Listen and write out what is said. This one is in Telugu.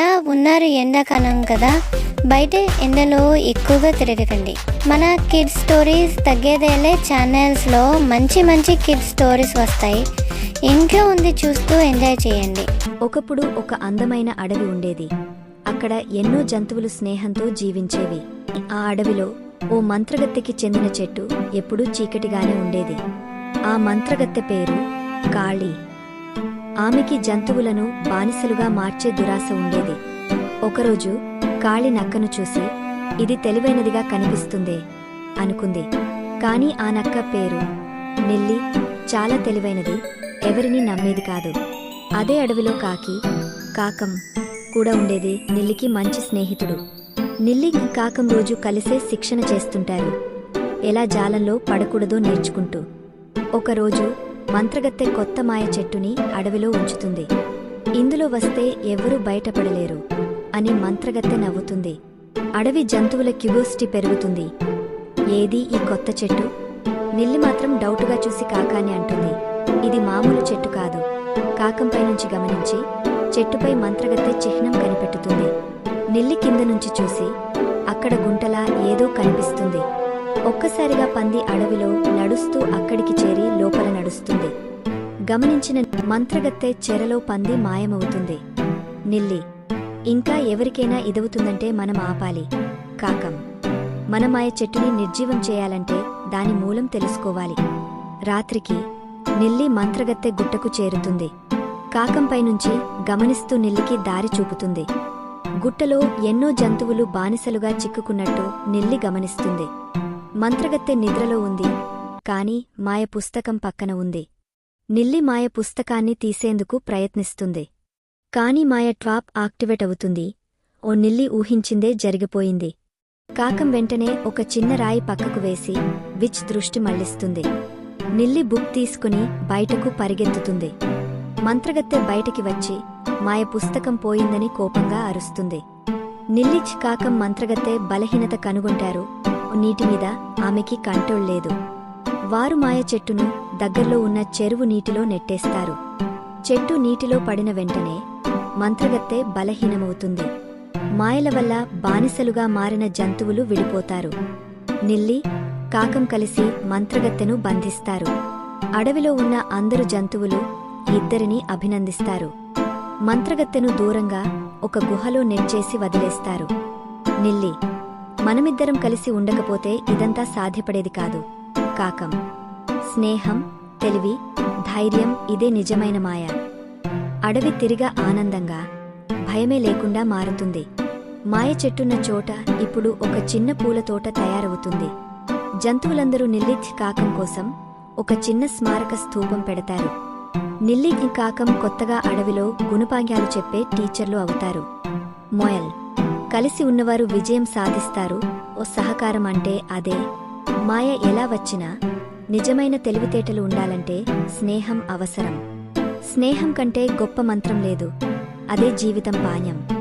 ఎలా ఉన్నారు ఎండాకాలం కదా. బయట ఎండలో ఎక్కువగా తిరగకండి. మన కిడ్స్ స్టోరీస్ తగ్గేదేలే ఛానల్స్లో మంచి మంచి కిడ్స్ స్టోరీస్ వస్తాయి. ఇంట్లో ఉంది చూస్తూ ఎంజాయ్ చేయండి. ఒకప్పుడు ఒక అందమైన అడవి ఉండేది. అక్కడ ఎన్నో జంతువులు స్నేహంతో జీవించేవి. ఆ అడవిలో ఓ మంత్రగత్తెకి చెందిన చెట్టు ఎప్పుడూ చీకటిగానే ఉండేది. ఆ మంత్రగత్తె పేరు కాళీ. ఆమెకి జంతువులను బానిసలుగా మార్చే దురాశ ఉండేది. ఒకరోజు కాళి నక్కను చూసి ఇది తెలివైనదిగా కనిపిస్తుందే అనుకుంది. కాని ఆ నక్క పేరు నెల్లి చాలా తెలివైనది ఎవరిని నమ్మేది కాదు. అదే అడవిలో కాకి కాకం కూడా ఉండేది నిల్లికి మంచి స్నేహితుడు. నిల్లి కాకం రోజు కలిసే శిక్షణ చేస్తుంటారు. ఎలా జాలంలో పడకూడదో నేర్చుకుంటూ. ఒకరోజు మంత్రగత్తె కొత్త మాయ చెట్టుని అడవిలో ఉంచుతుంది. ఇందులో వస్తే ఎవరూ బయటపడలేరు అని మంత్రగత్తె నవ్వుతుంది. అడవి జంతువుల క్యూరియాసిటీ పెరుగుతుంది. ఏది ఈ కొత్త చెట్టు? నిల్లి మాత్రం డౌటుగా చూసి కాకాని అంటుంది. ఇది మామూలు చెట్టు కాదు. కాకంపై నుంచి గమనించి చెట్టుపై మంత్రగత్తె చిహ్నం కనిపెట్టుతుంది. నిల్లి కింద నుంచి చూసి అక్కడ గుంటలా ఏదో కనిపిస్తుంది. ఒక్కసారిగా పంది అడవిలో నడుస్తూ అక్కడికి చేరి లోపల నడుస్తుంది. గమనించిన మంత్రగత్తె చెరలో పంది మాయమవుతుంది. నిల్లి ఇంకా ఎవరికైనా ఇదవుతుందంటే మనం ఆపాలి. కాకం మన మాయ చెట్టుని నిర్జీవం చేయాలంటే దాని మూలం తెలుసుకోవాలి. రాత్రికి నిల్లి మంత్రగత్తె గుట్టకు చేరుతుంది. కాకంపై నుంచి గమనిస్తూ నిల్లికి దారి చూపుతుంది. గుట్టలో ఎన్నో జంతువులు బానిసలుగా చిక్కుకున్నట్టు నిల్లి గమనిస్తుంది. మంత్రగత్తె నిద్రలో ఉంది. కాని మాయ పుస్తకం పక్కన ఉంది. నిల్లి మాయ పుస్తకాన్ని తీసేందుకు ప్రయత్నిస్తుంది. కాని మాయ ట్వాప్ ఆక్టివేట్ అవుతుంది. ఓ నిల్లి ఊహించిందే జరిగిపోయింది. కాకం వెంటనే ఒక చిన్న రాయి పక్కకు వేసి విచ్ దృష్టి మళ్ళిస్తుంది నిల్లి బుక్ తీసుకుని బయటకు పరిగెత్తుతుంది. మంత్రగత్తె బయటికి వచ్చి మాయ పుస్తకం పోయిందని కోపంగా అరుస్తుంది. నిల్లిచ్ కాకం మంత్రగత్తె బలహీనత కనుగొంటారు. నీటి మీద ఆమెకి కంట్రోల్ లేదు. వారు మాయ చెట్టును దగ్గర్లో ఉన్న చెరువు నీటిలో నెట్టేస్తారు. చెట్టు నీటిలో పడిన వెంటనే మంత్రగత్తె బలహీనమవుతుంది. మాయల వల్ల బానిసలుగా మారిన జంతువులు విడిపోతారు. నిల్లి కాకం కలిసి మంత్రగత్తెను బంధిస్తారు. అడవిలో ఉన్న అందరు జంతువులు ఇద్దరిని అభినందిస్తారు. మంత్రగత్తెను దూరంగా ఒక గుహలో నెట్చేసి వదిలేస్తారు. నిల్లి మనమిద్దరం కలిసి ఉండకపోతే ఇదంతా సాధ్యపడేది కాదు. కాకం. స్నేహం తెలివి ధైర్యం ఇదే నిజమైన మాయ. అడవి తిరిగా ఆనందంగా భయమే లేకుండా మారుతుంది. మాయ చెట్టున్న చోట ఇప్పుడు ఒక చిన్న పూల తోట తయారవుతుంది. జంతువులందరూ నిల్లిథ్ కాకం కోసం ఒక చిన్న స్మారక స్థూపం పెడతారు. నిల్లిథ్ కాకం కొత్తగా అడవిలో గుణపాంగ్యాలు చెప్పే టీచర్లు అవుతారు. మొయల్. కలిసి ఉన్నవారు విజయం సాధిస్తారు. ఓ సహకారం అంటే అదే. మాయ ఎలా వచ్చినా నిజమైన తెలివితేటలు ఉండాలంటే స్నేహం అవసరం. స్నేహం కంటే గొప్ప మంత్రం లేదు. అదే జీవితం పాణ్యం.